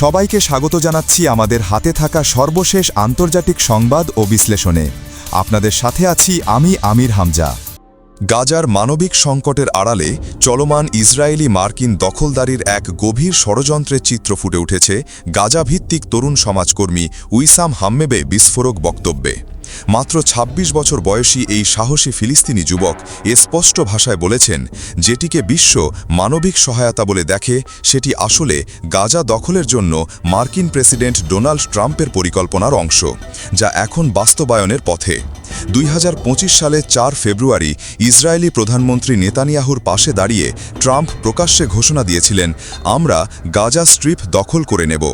সবাইকে স্বাগত জানাচ্ছি আমাদের হাতে থাকা সর্বশেষ আন্তর্জাতিক সংবাদ ও বিশ্লেষণে। আপনাদের সাথে আছি আমি আমির হামজা। গাজার মানবিক সংকটের আড়ালে চলমান ইসরায়েলি মার্কিন দখলদারির এক গভীর ষড়যন্ত্রের চিত্র ফুটে উঠেছে গাজাভিত্তিক তরুণ সমাজকর্মী উইসাম হাম্মেবে বিস্ফোরক বক্তব্যে। মাত্র ২৬ বছর বয়সী এই সাহসী ফিলিস্তিনি যুবক এ স্পষ্ট ভাষায় বলেছেন, যেটিকে বিশ্ব মানবিক সহায়তা বলে দেখে, সেটি আসলে গাজা দখলের জন্য মার্কিন প্রেসিডেন্ট ডোনাল্ড ট্রাম্পের পরিকল্পনার অংশ, যা এখন বাস্তবায়নের পথে। দুই হাজার পঁচিশ সালে চার ফেব্রুয়ারি ইসরায়েলি প্রধানমন্ত্রী নেতানিয়াহুর পাশে দাঁড়িয়ে ট্রাম্প প্রকাশ্যে ঘোষণা দিয়েছিলেন, আমরা গাজা স্ট্রিপ দখল করে নেব।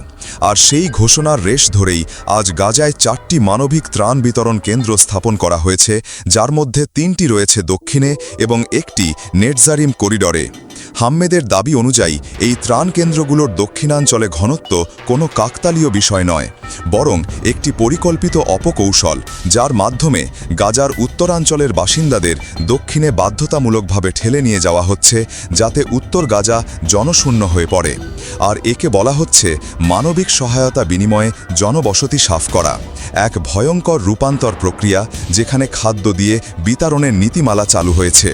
আর সেই ঘোষণার রেশ ধরেই আজ গাজায় চারটি মানবিক ত্রাণ বিতরণ কেন্দ্র স্থাপন করা হয়েছে, যার মধ্যে তিনটি রয়েছে দক্ষিণে এবং একটি নেটজারিম করিডরে। হাম্মেদের দাবি অনুযায়ী, এই ত্রাণ কেন্দ্রগুলোর দক্ষিণাঞ্চলে ঘনত্ব কোনো কাকতালীয় বিষয় নয়, বরং একটি পরিকল্পিত অপকৌশল, যার মাধ্যমে গাজার উত্তরাঞ্চলের বাসিন্দাদের দক্ষিণে বাধ্যতামূলকভাবে ঠেলে নিয়ে যাওয়া হচ্ছে, যাতে উত্তর গাজা জনশূন্য হয়ে পড়ে। আর একে বলা হচ্ছে মানবিক সহায়তা বিনিময়ে জনবসতি সাফ করা। এক ভয়ঙ্কর রূপান্তর প্রক্রিয়া, যেখানে খাদ্য দিয়ে বিতরণের নীতিমালা চালু হয়েছে।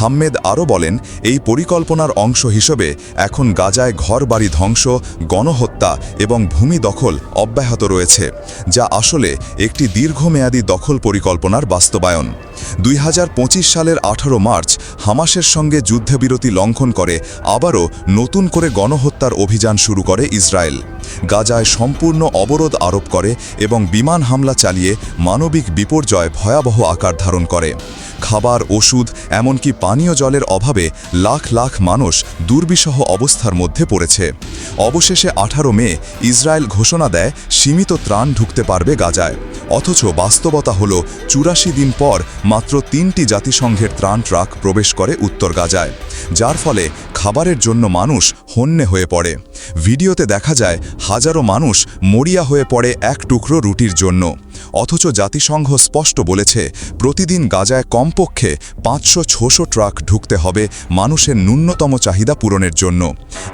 হাম্মেদ আরও বলেন, এই পরিকল্পনার অংশ হিসেবে এখন গাজায় ঘরবাড়ি ধ্বংস, গণহত্যা এবং ভূমি দখল অব্যাহত রয়েছে, যা আসলে একটি দীর্ঘমেয়াদী দখল পরিকল্পনার বাস্তবায়ন। দুই হাজার পঁচিশ সালের আঠারো মার্চ হামাসের সঙ্গে যুদ্ধবিরতি লঙ্ঘন করে আবারও নতুন করে গণহত্যার অভিযান শুরু করে ইসরায়েল। গাজায় সম্পূর্ণ অবরোধ আরোপ করে এবং বিমান হামলা চালিয়ে মানবিক বিপর্যয় ভয়াবহ আকার ধারণ করে। খাবার, ওষুধ, এমনকি পানীয় জলের অভাবে লাখ লাখ মানুষ দুর্বিষহ অবস্থার মধ্যে পড়েছে। অবশেষে আঠারো মে ইসরায়েল ঘোষণা দেয়, সীমিত ত্রাণ ঢুকতে পারবে গাজায়। অথচ বাস্তবতা হল চুরাশি দিন পর মাত্র তিনটি জাতিসংঘের ত্রাণ ট্রাক প্রবেশ করে উত্তর গাজায়, যার ফলে খাবারের জন্য মানুষ হন্যে হয়ে পড়ে। ভিডিওতে দেখা যায় হাজারো মানুষ মরিয়া হয়ে পড়ে এক টুকরো রুটির জন্য। অথচ জাতিসংঘ স্পষ্ট বলেছে, প্রতিদিন গাজায় কমপক্ষে পাঁচশো ছশো ট্রাক ঢুকতে হবে মানুষের ন্যূনতম চাহিদা পূরণের জন্য।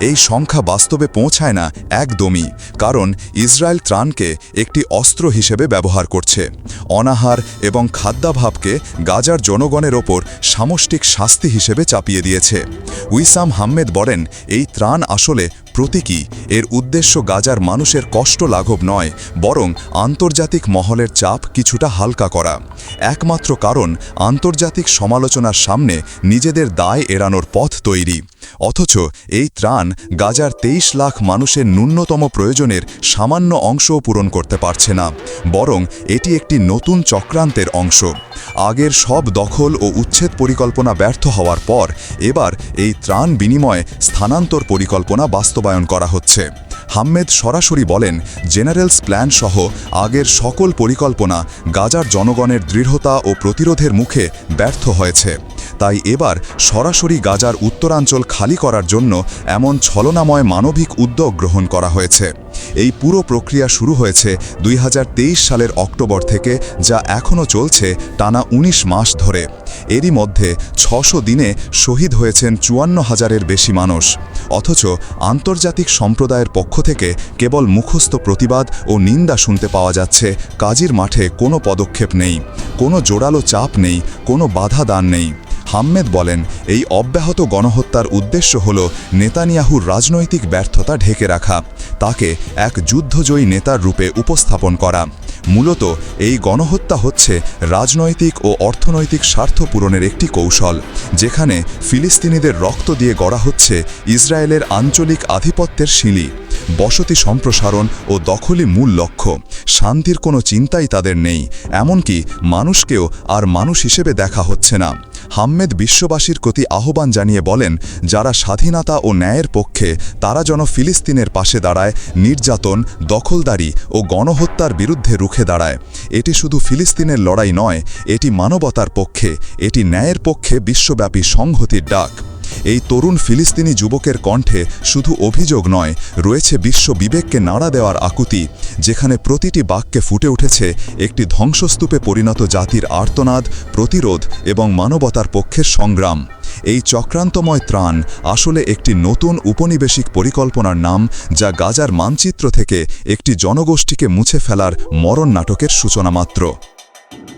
এই সংখ্যা বাস্তবে পৌঁছায় না একদমই, কারণ ইসরায়েল ত্রাণকে একটি অস্ত্র হিসেবে ব্যবহার করছে। অনাহার এবং খাদ্যাভাবকে গাজার জনগণের ওপর সামষ্টিক শাস্তি হিসেবে চাপিয়ে দিয়েছে। উইসাম হাম্মেদ বলেন, এই ত্রাণ আসলে প্রতীকী, এর উদ্দেশ্য গাজার মানুষের কষ্ট লাঘব নয়, বরং আন্তর্জাতিক মহলের চাপ কিছুটা হালকা করা। একমাত্র কারণ, আন্তর্জাতিক সমালোচনার সামনে নিজেদের দায় এড়ানোর পথ তৈরি। অথচ এই ত্রাণ গাজার তেইশ লাখ মানুষের ন্যূনতম প্রয়োজনের সামান্য অংশও পূরণ করতে পারছে না, বরং এটি একটি নতুন চক্রান্তের অংশ। আগের সব দখল ও উচ্ছেদ পরিকল্পনা ব্যর্থ হওয়ার পর এবার এই ত্রাণ বিনিময়ে স্থানান্তর পরিকল্পনা বাস্তবায়ন করা হচ্ছে। হাম্মেদ সরাসরি বলেন, জেনারেলস প্ল্যান সহ আগের সকল পরিকল্পনা গাজার জনগণের দৃঢ়তা ও প্রতিরোধের মুখে ব্যর্থ হয়েছে। তাই এবার সরাসরি গাজার উত্তরাঞ্চল খালি করার জন্য এমন ছলনাময় মানবিক উদ্যোগ গ্রহণ করা হয়েছে। এই পুরো প্রক্রিয়া শুরু হয়েছে দুই হাজার তেইশ সালের অক্টোবর থেকে, যা এখনও চলছে টানা ১৯ মাস ধরে। এরই মধ্যে ছশো দিনে শহীদ হয়েছেন চুয়ান্ন হাজারের বেশি মানুষ। অথচ আন্তর্জাতিক সম্প্রদায়ের পক্ষ থেকে কেবল মুখস্থ প্রতিবাদ ও নিন্দা শুনতে পাওয়া যাচ্ছে, কাজীর মাঠে কোনো পদক্ষেপ নেই, কোনো জোরালো চাপ নেই, কোনো বাধা দান নেই। হাম্মেদ বলেন, এই অব্যাহত গণহত্যার উদ্দেশ্য হল নেতানিয়াহুর রাজনৈতিক ব্যর্থতা ঢেকে রাখা, তাকে এক যুদ্ধজয়ী নেতার রূপে উপস্থাপন করা। মূলত এই গণহত্যা হচ্ছে রাজনৈতিক ও অর্থনৈতিক স্বার্থ পূরণের একটি কৌশল, যেখানে ফিলিস্তিনিদের রক্ত দিয়ে গড়া হচ্ছে ইসরায়েলের আঞ্চলিক আধিপত্যের শিলি বসতি সম্প্রসারণ ও দখলই মূল লক্ষ্য। শান্তির কোনো চিন্তাই তাদের নেই, এমনকি মানুষকেও আর মানুষ হিসেবে দেখা হচ্ছে না। হাম্মেদ বিশ্ববাসীর প্রতি আহ্বান জানিয়ে বলেন, যারা স্বাধীনতা ও ন্যায়ের পক্ষে, তারা যেন ফিলিস্তিনের পাশে দাঁড়ায়, নির্যাতন, দখলদারি ও গণহত্যার বিরুদ্ধে রুখে দাঁড়ায়। এটি শুধু ফিলিস্তিনের লড়াই নয়, এটি মানবতার পক্ষে, এটি ন্যায়ের পক্ষে বিশ্বব্যাপী সংহতির ডাক। এই তরুণ ফিলিস্তিনি যুবকের কণ্ঠে শুধু অভিযোগ নয়, রয়েছে বিশ্ব বিবেককে নাড়া দেওয়ার আকুতি, যেখানে প্রতিটি বাক্যে ফুটে উঠেছে একটি ধ্বংসস্তূপে পরিণত জাতির আর্তনাদ, প্রতিরোধ এবং মানবতার পক্ষের সংগ্রাম। এই চক্রান্তময় ত্রাণ আসলে একটি নতুন উপনিবেশিক পরিকল্পনার নাম, যা গাজার মানচিত্র থেকে একটি জনগোষ্ঠীকে মুছে ফেলার মরণ নাটকের সূচনা মাত্র।